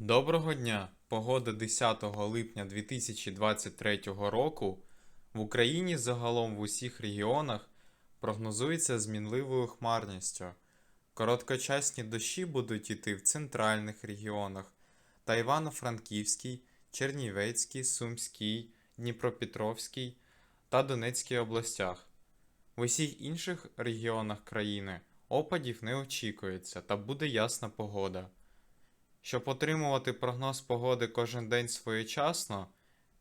Доброго дня! Погода 10 липня 2023 року в Україні загалом в усіх регіонах прогнозується змінливою хмарністю. Короткочасні дощі будуть йти в центральних регіонах та Івано-Франківській, Чернівецькій, Сумській, Дніпропетровській та Донецькій областях. В усіх інших регіонах країни опадів не очікується та буде ясна погода. Щоб отримувати прогноз погоди кожен день своєчасно,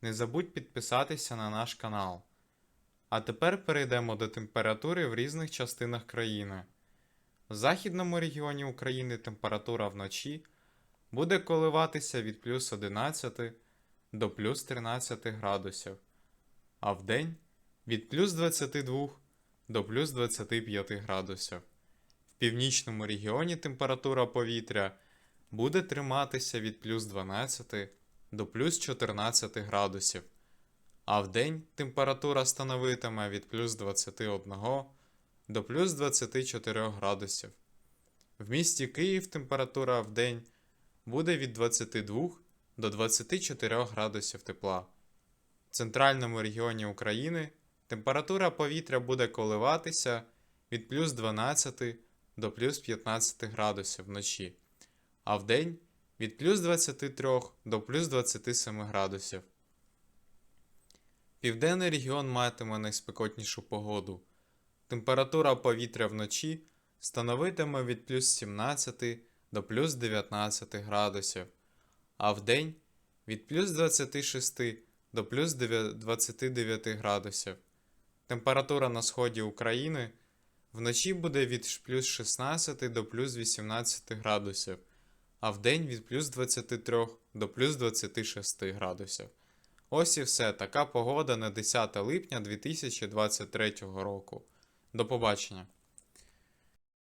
не забудь підписатися на наш канал. А тепер перейдемо до температури в різних частинах країни. В західному регіоні України температура вночі буде коливатися від плюс 11 до плюс 13 градусів, а вдень від плюс 22 до плюс 25 градусів. В північному регіоні температура повітря буде триматися від плюс 12 до плюс 14 градусів, а вдень температура становитиме від плюс 21 до плюс 24 градусів. В місті Київ температура вдень буде від 22 до 24 градусів тепла. В центральному регіоні України температура повітря буде коливатися від плюс 12 до плюс 15 градусів вночі а вдень від плюс 23 до плюс 27 градусів. Південний регіон матиме найспекотнішу погоду. Температура повітря вночі становитиме від плюс 17 до плюс 19 градусів, а вдень від плюс 26 до плюс 29 градусів. Температура на сході України вночі буде від плюс 16 до плюс 18 градусів а вдень від плюс 23 до плюс 26 градусів. Ось і все, така погода на 10 липня 2023 року. До побачення!